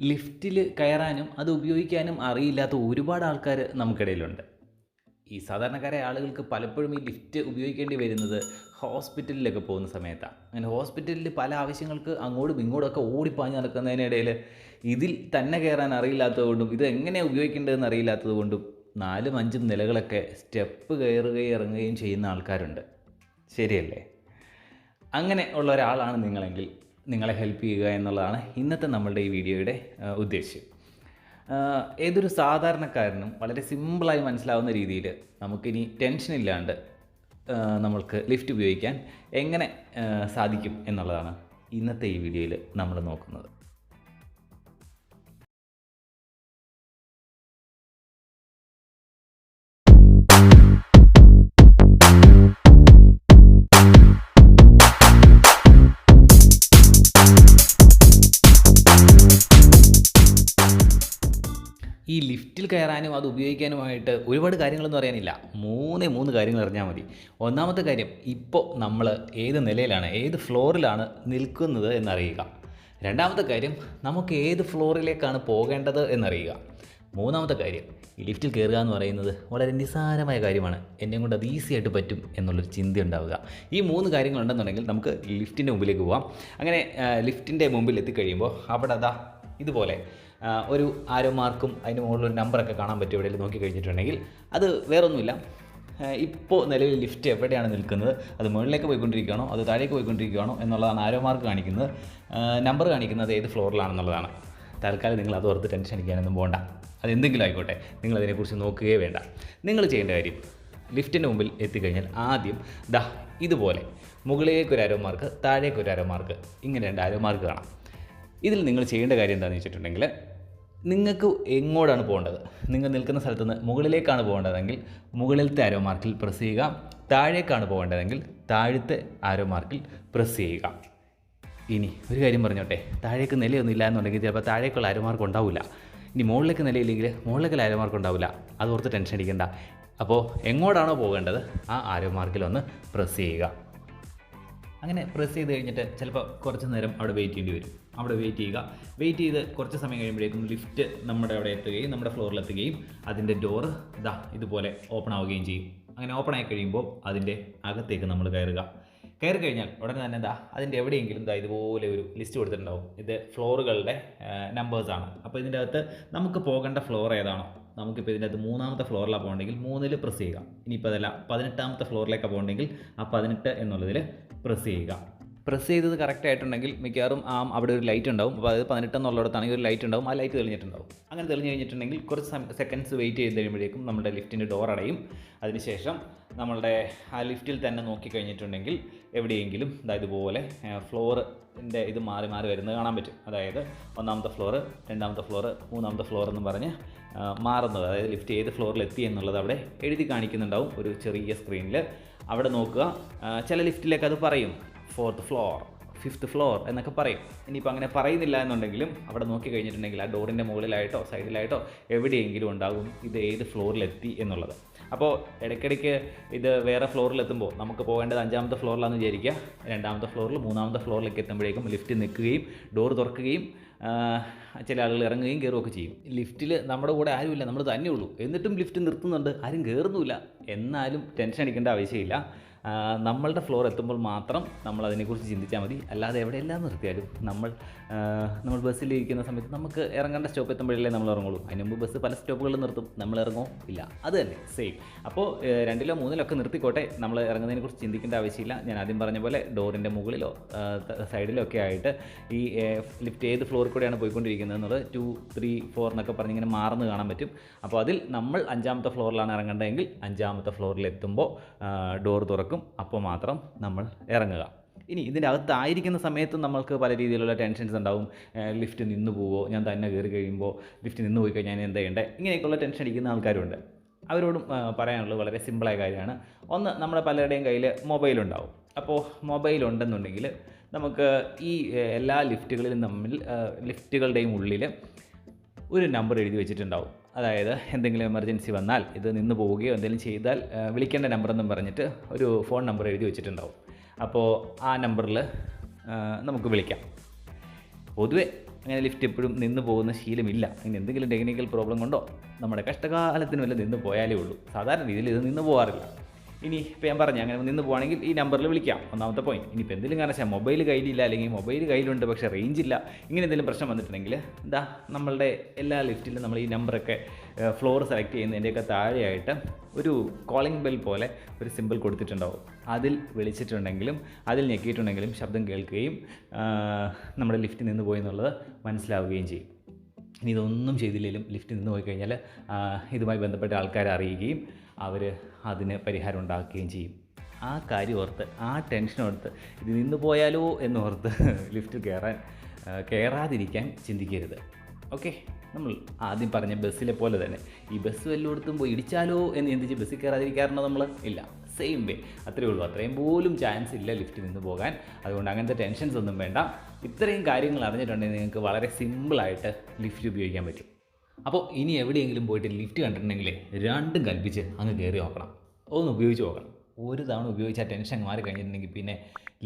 ലിഫ്റ്റിൽ കയറാനും അത് ഉപയോഗിക്കാനും അറിയില്ലാത്ത ഒരുപാട് ആൾക്കാർ നമുക്കിടയിലുണ്ട്. ഈ സാധാരണക്കാരായ ആളുകൾക്ക് പലപ്പോഴും ഈ ലിഫ്റ്റ് ഉപയോഗിക്കേണ്ടി വരുന്നത് ഹോസ്പിറ്റലിലൊക്കെ പോകുന്ന സമയത്താണ് അങ്ങനെ ഹോസ്പിറ്റലിൽ പല ആവശ്യങ്ങൾക്ക് അങ്ങോട്ടും ഇങ്ങോട്ടൊക്കെ ഓടിപ്പാഞ്ഞ് നടക്കുന്നതിനിടയിൽ ഇതിൽ തന്നെ കയറാൻ അറിയില്ലാത്തതുകൊണ്ടും ഇത് എങ്ങനെ ഉപയോഗിക്കേണ്ടതെന്ന് അറിയില്ലാത്തതുകൊണ്ടും നാലും അഞ്ചും നിലകളൊക്കെ സ്റ്റെപ്പ് കയറുകയും ഇറങ്ങുകയും ചെയ്യുന്ന ആൾക്കാരുണ്ട്. ശരിയല്ലേ? അങ്ങനെ ഉള്ള ഒരാളാണ് നിങ്ങളെങ്കിൽ നിങ്ങളെ ഹെൽപ്പ് ചെയ്യുക എന്നുള്ളതാണ് ഇന്നത്തെ നമ്മളുടെ ഈ വീഡിയോയുടെ ഉദ്ദേശ്യം. ഏതൊരു സാധാരണക്കാരനും വളരെ സിമ്പിളായി മനസ്സിലാവുന്ന രീതിയിൽ നമുക്കിനി ടെൻഷൻ ഇല്ലാണ്ട് നമ്മൾക്ക് ലിഫ്റ്റ് ഉപയോഗിക്കാൻ എങ്ങനെ സാധിക്കും എന്നുള്ളതാണ് ഇന്നത്തെ ഈ വീഡിയോയിൽ നമ്മൾ നോക്കുന്നത്. ലിഫ്റ്റിൽ കയറാനും അത് ഉപയോഗിക്കാനുമായിട്ട് ഒരുപാട് കാര്യങ്ങളൊന്നും അറിയാനില്ല മൂന്നേ മൂന്ന് കാര്യങ്ങൾ അറിഞ്ഞാൽ മതി. ഒന്നാമത്തെ കാര്യം ഇപ്പോൾ നമ്മൾ ഏത് നിലയിലാണ് ഏത് ഫ്ലോറിലാണ് നിൽക്കുന്നത് എന്നറിയുക. രണ്ടാമത്തെ കാര്യം നമുക്ക് ഏത് ഫ്ലോറിലേക്കാണ് പോകേണ്ടത് എന്നറിയുക. മൂന്നാമത്തെ കാര്യം ഈ ലിഫ്റ്റിൽ കയറുക എന്ന് പറയുന്നത് വളരെ നിസ്സാരമായ കാര്യമാണ്. എന്നെ കൊണ്ട് അത് ഈസി ആയിട്ട് പറ്റും എന്നുള്ളൊരു ചിന്ത ഉണ്ടാവുക ഈ മൂന്ന് കാര്യങ്ങളുണ്ടെന്നുണ്ടെങ്കിൽ നമുക്ക് ലിഫ്റ്റിന്റെ മുമ്പിലേക്ക് പോവാം. അങ്ങനെ ലിഫ്റ്റിന്റെ മുമ്പിൽ എത്തിക്കഴിയുമ്പോൾ അവിടെ അതാ ഇതുപോലെ ഒരു ആരോ മാർക്കും അതിന് മുകളിൽ ഒരു നമ്പറൊക്കെ കാണാൻ പറ്റും എവിടെയെങ്കിലും നോക്കി കഴിഞ്ഞിട്ടുണ്ടെങ്കിൽ. അത് വേറൊന്നുമില്ല. ഇപ്പോൾ നിലവിൽ ലിഫ്റ്റ് എവിടെയാണ് നിൽക്കുന്നത്? അത് മുകളിലേക്ക് പോയിക്കൊണ്ടിരിക്കുകയാണോ? അത് താഴേക്ക് പോയിക്കൊണ്ടിരിക്കുകയാണോ? എന്നുള്ളതാണ് ആരോ മാർക്ക് കാണിക്കുന്നത് നമ്പർ കാണിക്കുന്നത് ഏത് ഫ്ലോറിലാണെന്നുള്ളതാണ്. തൽക്കാലം നിങ്ങൾ അത് ഓർത്ത് ടെൻഷൻ അടിക്കാനൊന്നും പോകണ്ട അത് എന്തെങ്കിലും ആയിക്കോട്ടെ. നിങ്ങൾ അതിനെക്കുറിച്ച് നോക്കുകയേ വേണ്ട. നിങ്ങൾ ചെയ്യേണ്ട കാര്യം ലിഫ്റ്റിന്റെ മുമ്പിൽ എത്തിക്കഴിഞ്ഞാൽ ആദ്യം ദാ ഇതുപോലെ മുകളിലേക്ക് ഒരു ആരോ മാർക്ക് താഴേക്ക് ഒരു ആരോ മാർക്ക് ഇങ്ങനെ രണ്ട് ആരോ മാർക്ക് കാണാം. ഇതിൽ നിങ്ങൾ ചെയ്യേണ്ട കാര്യം എന്താണെന്ന് വെച്ചിട്ടുണ്ടെങ്കിൽ നിങ്ങൾക്ക് എങ്ങോട്ടാണ് പോകേണ്ടത്? നിങ്ങൾ നിൽക്കുന്ന സ്ഥലത്ത് നിന്ന് മുകളിലേക്കാണ് പോകേണ്ടതെങ്കിൽ മുകളിലത്തെ ആരോ മാർക്കിൽ പ്രസ് ചെയ്യുക. താഴേക്കാണ് പോകേണ്ടതെങ്കിൽ താഴത്തെ ആരോ മാർക്കിൽ പ്രസ് ചെയ്യുക. ഇനി ഒരു കാര്യം പറഞ്ഞോട്ടെ. താഴേക്ക് നിലയൊന്നും ഇല്ല എന്നുണ്ടെങ്കിൽ ചിലപ്പോൾ താഴേക്കുള്ള ആരോ മാർക്ക് ഉണ്ടാവില്ല. ഇനി മുകളിലേക്ക് നിലയില്ലെങ്കിൽ മുകളിലേക്കുള്ള ആരോ മാർക്ക് ഉണ്ടാവില്ല. അത് ഓർത്ത് ടെൻഷൻ അടിക്കേണ്ട. അപ്പോൾ എങ്ങോട്ടാണോ പോകേണ്ടത്? ആ ആരോ മാർക്കിൽ ഒന്ന് പ്രസ് ചെയ്യുക. അങ്ങനെ പ്രസ് ചെയ്ത് കഴിഞ്ഞിട്ട് ചിലപ്പോൾ കുറച്ച് നേരം അവിടെ വെയിറ്റ് ചെയ്യേണ്ടി വരും. അവിടെ വെയിറ്റ് ചെയ്യുക. വെയിറ്റ് ചെയ്ത് കുറച്ച് സമയം കഴിയുമ്പോഴേക്കും ലിഫ്റ്റ് നമ്മുടെ അവിടെ എത്തുകയും നമ്മുടെ ഫ്ലോറിൽ എത്തുകയും അതിന്റെ ഡോർ ഇതാ ഇതുപോലെ ഓപ്പൺ ആവുകയും ചെയ്യും. അങ്ങനെ ഓപ്പൺ ആയി കഴിയുമ്പോൾ അതിന്റെ അകത്തേക്ക് നമ്മൾ കയറുക. കയറി കഴിഞ്ഞാൽ ഉടനെ തന്നെ എന്താ അതിന്റെ എവിടെയെങ്കിലും ഇതാ ഇതുപോലെ ഒരു ലിസ്റ്റ് കൊടുത്തിട്ടുണ്ടാവും. ഇത് ഫ്ലോറുകളുടെ നമ്പേഴ്സാണ് അപ്പോൾ ഇതിന്റെ അകത്ത് നമുക്ക് പോകേണ്ട ഫ്ലോർ ഏതാണോ? നമുക്കിപ്പോൾ ഇതിന്റെ അകത്ത് മൂന്നാമത്തെ ഫ്ലോറിലാണ് പോകണമെങ്കിൽ മൂന്നിൽ പ്രസ് ചെയ്യുക. ഇനിയിപ്പോൾ അതല്ല പതിനെട്ടാമത്തെ ഫ്ലോറിലേക്കാണ് പോകണമെങ്കിൽ ആ പതിനെട്ട് എന്നുള്ളതിൽ പ്രസ് ചെയ്യുക. പ്രസ് ചെയ്തത് കറക്റ്റ് ആയിട്ടുണ്ടെങ്കിൽ മിക്കവാറും ആ അവിടെ ഒരു ലൈറ്റ് ഉണ്ടാവും. അപ്പോൾ അത് പതിനെട്ട് എന്നുള്ളിടത്താണെങ്കിൽ ഒരു ലൈറ്റ് ഉണ്ടാവും. ആ ലൈറ്റ് തെളിഞ്ഞിട്ടുണ്ടാവും. അങ്ങനെ തെളിഞ്ഞ് കഴിഞ്ഞിട്ടുണ്ടെങ്കിൽ കുറച്ച് സെക്കൻഡ്സ് വെയിറ്റ് ചെയ്ത് കഴിയുമ്പോഴേക്കും നമ്മുടെ ലിഫ്റ്റിന്റെ ഡോർ അടയും. അതിനുശേഷം നമ്മളുടെ ആ ലിഫ്റ്റിൽ തന്നെ നോക്കി കഴിഞ്ഞിട്ടുണ്ടെങ്കിൽ എവിടെയെങ്കിലും അതായത് ഇതുപോലെ ഫ്ലോറിന്റെ ഇത് മാറി മാറി വരുന്നത് കാണാൻ പറ്റും. അതായത് ഒന്നാമത്തെ ഫ്ലോറ് രണ്ടാമത്തെ ഫ്ലോറ് മൂന്നാമത്തെ ഫ്ലോർ എന്ന് പറഞ്ഞ് മാറുന്നത്. അതായത് ലിഫ്റ്റ് ഏത് ഫ്ലോറിൽ എത്തി എന്നുള്ളത് അവിടെ എഴുതി കാണിക്കുന്നുണ്ടാവും ഒരു ചെറിയ സ്ക്രീനിൽ അവിടെ നോക്കുക. ചില ലിഫ്റ്റിലേക്ക് അത് പറയും. ഫോർത്ത് ഫ്ലോർ ഫിഫ്ത്ത് ഫ്ലോർ എന്നൊക്കെ പറയും. ഇനിയിപ്പോൾ അങ്ങനെ പറയുന്നില്ല എന്നുണ്ടെങ്കിലും അവിടെ നോക്കി കഴിഞ്ഞിട്ടുണ്ടെങ്കിൽ ആ ഡോറിന്റെ മുകളിലായിട്ടോ സൈഡിലായിട്ടോ എവിടെയെങ്കിലും ഉണ്ടാകും ഇത് ഏത് ഫ്ലോറിലെത്തി എന്നുള്ളത്. അപ്പോൾ ഇടയ്ക്കിടയ്ക്ക് ഇത് വേറെ ഫ്ലോറിലെത്തുമ്പോൾ നമുക്ക് പോകേണ്ടത് അഞ്ചാമത്തെ ഫ്ലോറിലാണെന്ന് വിചാരിക്കുക. രണ്ടാമത്തെ ഫ്ലോറിൽ മൂന്നാമത്തെ ഫ്ലോറിലേക്ക് എത്തുമ്പോഴേക്കും ലിഫ്റ്റ് നിൽക്കുകയും ഡോർ തുറക്കുകയും ചില ആളുകൾ ഇറങ്ങുകയും കയറുകയൊക്കെ ചെയ്യും. ലിഫ്റ്റിൽ നമ്മുടെ കൂടെ ആരുമില്ല നമ്മൾ തന്നെ ഉള്ളൂ എന്നിട്ടും ലിഫ്റ്റ് നിർത്തുന്നുണ്ട് ആരും കയറുന്നുമില്ല എന്നാലും ടെൻഷൻ അടിക്കേണ്ട ആവശ്യമില്ല. നമ്മളുടെ ഫ്ലോർ എത്തുമ്പോൾ മാത്രം നമ്മൾ അതിനെക്കുറിച്ച് ചിന്തിച്ചാൽ മതി. അല്ലാതെ എവിടെയെല്ലാം നിർത്തിയാലും നമ്മൾ നമ്മൾ ബസ്സിൽ ഇരിക്കുന്ന സമയത്ത് നമുക്ക് ഇറങ്ങേണ്ട സ്റ്റോപ്പ് എത്തുമ്പോഴല്ലേ നമ്മൾ ഇറങ്ങുള്ളൂ. അതിന് മുമ്പ് ബസ് പല സ്റ്റോപ്പുകളിൽ നിർത്തും. നമ്മൾ ഇറങ്ങോ? ഇല്ല. അത് തന്നെ. സെയിം അപ്പോൾ രണ്ടിലോ മൂന്നിലോ ഒക്കെ നിർത്തിക്കോട്ടെ. നമ്മൾ ഇറങ്ങുന്നതിനെക്കുറിച്ച് ചിന്തിക്കേണ്ട ആവശ്യമില്ല. ഞാൻ ആദ്യം പറഞ്ഞ പോലെ ഡോറിന്റെ മുകളിലോ സൈഡിലോ ഒക്കെ ആയിട്ട് ഈ ലിഫ്റ്റ് ഏത് ഫ്ലോറിൽ കൂടെയാണ് പോയിക്കൊണ്ടിരിക്കുന്നത് എന്നുള്ളത് ടു ത്രീ ഫോർ എന്നൊക്കെ പറഞ്ഞ് ഇങ്ങനെ മാറുന്ന കാണാൻ പറ്റും. അപ്പോൾ അതിൽ നമ്മൾ അഞ്ചാമത്തെ ഫ്ലോറിലാണ് ഇറങ്ങേണ്ടതെങ്കിൽ അഞ്ചാമത്തെ ഫ്ലോറിൽ എത്തുമ്പോൾ ഡോർ തുറക്കും. അപ്പോൾ മാത്രം നമ്മൾ ഇറങ്ങുക. ഇനി ഇതിന്റെ അകത്തായിരിക്കുന്ന സമയത്ത് നമ്മൾക്ക് പല രീതിയിലുള്ള ടെൻഷൻസ് ഉണ്ടാവും. ലിഫ്റ്റ് നിന്ന് പോവോ ഞാൻ തന്നെ കയറി കഴിയുമ്പോൾ ലിഫ്റ്റ് നിന്ന് പോയി കഴിഞ്ഞാൽ ഞാൻ എന്താ ചെയ്യേണ്ടത് ഇങ്ങനെയൊക്കെയുള്ള ടെൻഷൻ അടിക്കുന്ന ആൾക്കാരുണ്ട്. അവരോടും പറയാനുള്ളത് വളരെ സിമ്പിളായ കാര്യമാണ്. ഒന്ന് നമ്മുടെ പലരുടെയും കയ്യിൽ മൊബൈൽ ഉണ്ടാവും. അപ്പോൾ മൊബൈൽ ഉണ്ടെന്നുണ്ടെങ്കിൽ നമുക്ക് ഈ എല്ലാ ലിഫ്റ്റുകളിലും തമ്മിൽ ലിഫ്റ്റുകളുടെയും ഉള്ളിൽ ഒരു നമ്പർ എഴുതി വെച്ചിട്ടുണ്ടാവും. അതായത് എന്തെങ്കിലും എമർജൻസി വന്നാൽ ഇത് നിന്ന് പോവുകയോ എന്തെങ്കിലും ചെയ്താൽ വിളിക്കേണ്ട നമ്പർ എന്നും പറഞ്ഞിട്ട് ഒരു ഫോൺ നമ്പർ എഴുതി വെച്ചിട്ടുണ്ടാവും. അപ്പോൾ ആ നമ്പറിൽ നമുക്ക് വിളിക്കാം. പൊതുവെ അങ്ങനെ ലിഫ്റ്റ് എപ്പോഴും നിന്ന് പോകുന്ന ശീലമില്ല. അങ്ങനെ എന്തെങ്കിലും ടെക്നിക്കൽ പ്രോബ്ലം കൊണ്ടോ നമ്മുടെ കഷ്ടകാലത്തിന് വല്ല നിന്ന് പോയാലേ ഉള്ളൂ. സാധാരണ രീതിയിൽ ഇത് നിന്ന് പോകാറില്ല ഇനി ഇപ്പോൾ ഞാൻ പറഞ്ഞു അങ്ങനെ നിന്ന് പോകുകയാണെങ്കിൽ ഈ നമ്പറിൽ വിളിക്കാം. ഒന്നാമത്തെ പോയിന്റ് ഇനിയിപ്പോൾ എന്തെങ്കിലും കാരണവശാൽ മൊബൈൽ കയ്യിലില്ല അല്ലെങ്കിൽ മൊബൈൽ കയ്യിലുണ്ട് പക്ഷേ റേഞ്ച് ഇല്ല ഇങ്ങനെ എന്തെങ്കിലും പ്രശ്നം വന്നിട്ടുണ്ടെങ്കിൽ എന്താ നമ്മളുടെ എല്ലാ ലിഫ്റ്റിലും നമ്മൾ ഈ നമ്പറൊക്കെ ഫ്ലോർ സെലക്ട് ചെയ്യുന്നതിന്റെയൊക്കെ താഴെയായിട്ട് ഒരു കോളിംഗ് ബെൽ പോലെ ഒരു സിമ്പിൾ കൊടുത്തിട്ടുണ്ടാവും. അതിൽ വിളിച്ചിട്ടുണ്ടെങ്കിലും അതിൽ ഞെക്കിയിട്ടുണ്ടെങ്കിലും ശബ്ദം കേൾക്കുകയും നമ്മുടെ ലിഫ്റ്റിൽ നിന്ന് പോയി എന്നുള്ളത് മനസ്സിലാവുകയും ചെയ്യും. ഇനി ഇതൊന്നും ചെയ്തില്ലെങ്കിലും ലിഫ്റ്റിൽ നിന്ന് പോയി കഴിഞ്ഞാൽ ഇതുമായി ബന്ധപ്പെട്ട ആൾക്കാരെ അറിയുകയും അവർ അതിന് പരിഹാരം ഉണ്ടാക്കുകയും ചെയ്യും. ആ കാര്യം ഓർത്ത് ആ ടെൻഷൻ ഓർത്ത് ഇത് നിന്ന് പോയാലോ എന്നോർത്ത് ലിഫ്റ്റ് കയറാൻ കയറാതിരിക്കാൻ ചിന്തിക്കരുത്. ഓക്കെ നമ്മൾ ആദ്യം പറഞ്ഞ ബസ്സിലെ പോലെ തന്നെ ഈ ബസ് വല്ലയിടത്തും പോയി ഇടിച്ചാലോ എന്ന് ചിന്തിച്ച് ബസ്സിൽ കയറാതിരിക്കാറുണ്ടോ നമ്മൾ? ഇല്ല. സെയിം വേ അത്രയേ ഉള്ളൂ. അത്രയും പോലും ചാൻസ് ഇല്ല ലിഫ്റ്റ് നിന്ന് പോകാൻ. അതുകൊണ്ട് അങ്ങനത്തെ ടെൻഷൻസ് ഒന്നും വേണ്ട. ഇത്രയും കാര്യങ്ങൾ അറിഞ്ഞിട്ടുണ്ടെങ്കിൽ നിങ്ങൾക്ക് വളരെ സിമ്പിളായിട്ട് ലിഫ്റ്റ് ഉപയോഗിക്കാൻ പറ്റും. അപ്പോൾ ഇനി എവിടെയെങ്കിലും പോയിട്ട് ലിഫ്റ്റ് കണ്ടിട്ടുണ്ടെങ്കിൽ രണ്ടും കൽപ്പിച്ച് അങ്ങ് കയറി നോക്കണം. ഒന്ന് ഉപയോഗിച്ച് നോക്കണം. ഒരു തവണ ഉപയോഗിച്ച ടെൻഷൻ മാറി കഴിഞ്ഞിട്ടുണ്ടെങ്കിൽ പിന്നെ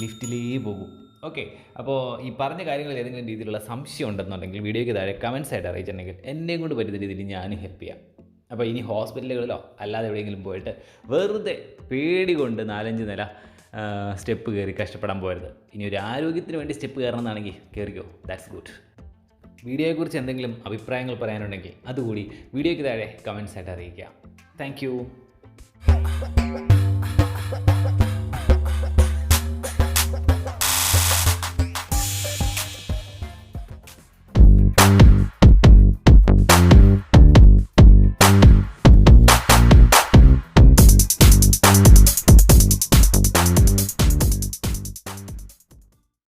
ലിഫ്റ്റിലേ പോകും. ഓക്കെ അപ്പോൾ ഈ പറഞ്ഞ കാര്യങ്ങളിൽ ഏതെങ്കിലും രീതിയിലുള്ള സംശയം ഉണ്ടെന്നുണ്ടെങ്കിൽ വീഡിയോയ്ക്ക് താഴെ കമൻസ് ആയിട്ട് അറിയിച്ചിട്ടുണ്ടെങ്കിൽ എന്നെയും കൊണ്ട് പറ്റുന്ന രീതിയിൽ ഞാൻ ഹെൽപ്പ് ചെയ്യാം. അപ്പോൾ ഇനി ഹോസ്പിറ്റലുകളിലോ അല്ലാതെ എവിടെയെങ്കിലും പോയിട്ട് വെറുതെ പേടി കൊണ്ട് നാലഞ്ച് നില സ്റ്റെപ്പ് കയറി കഷ്ടപ്പെടാൻ പോയത് ഇനി ഒരു ആരോഗ്യത്തിന് വേണ്ടി സ്റ്റെപ്പ് കയറണം എന്നാണെങ്കിൽ കയറിക്കോ. ദാറ്റ്സ് ഗുഡ് വീഡിയോയെക്കുറിച്ച് എന്തെങ്കിലും അഭിപ്രായങ്ങൾ പറയാനുണ്ടെങ്കിൽ അതുകൂടി വീഡിയോയ്ക്ക് താഴെ കമൻസ് ആയിട്ട് അറിയിക്കുക. താങ്ക്